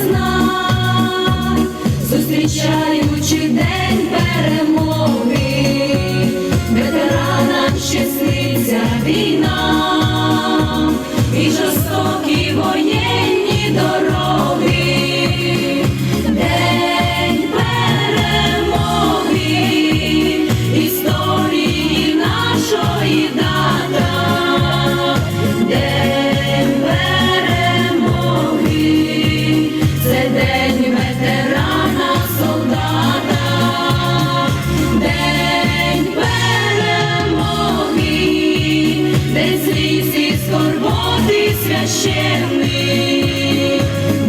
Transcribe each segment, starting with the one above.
It's not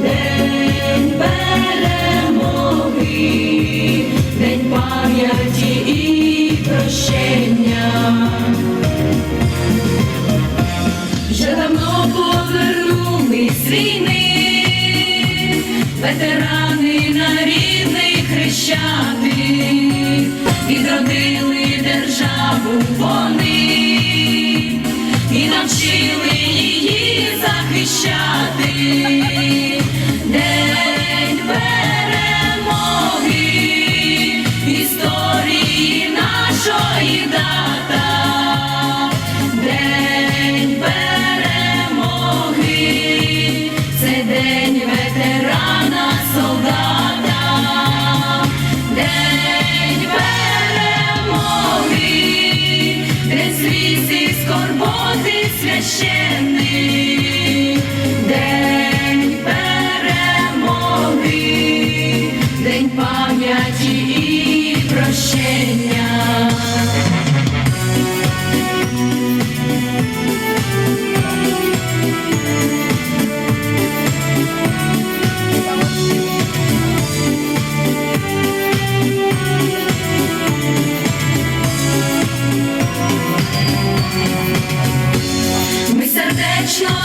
день перемоги, день пам'яті і прощення. Вже давно повернулись з ветерани на рідний хрещати, відродили державу вони і навчили її захищати. Де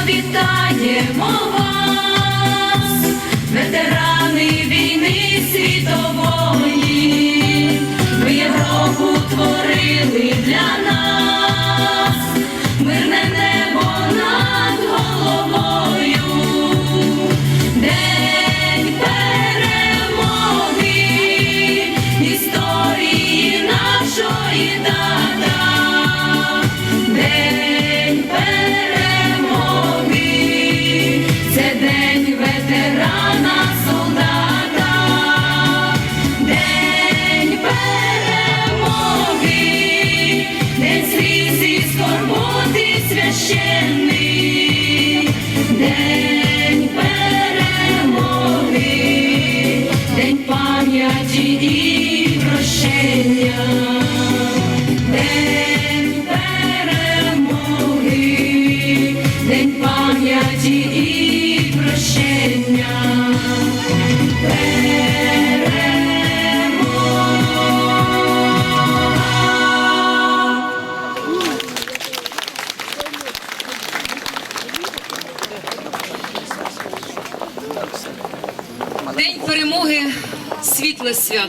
вітаємо вас. радості і прощення. День перемоги світле свято.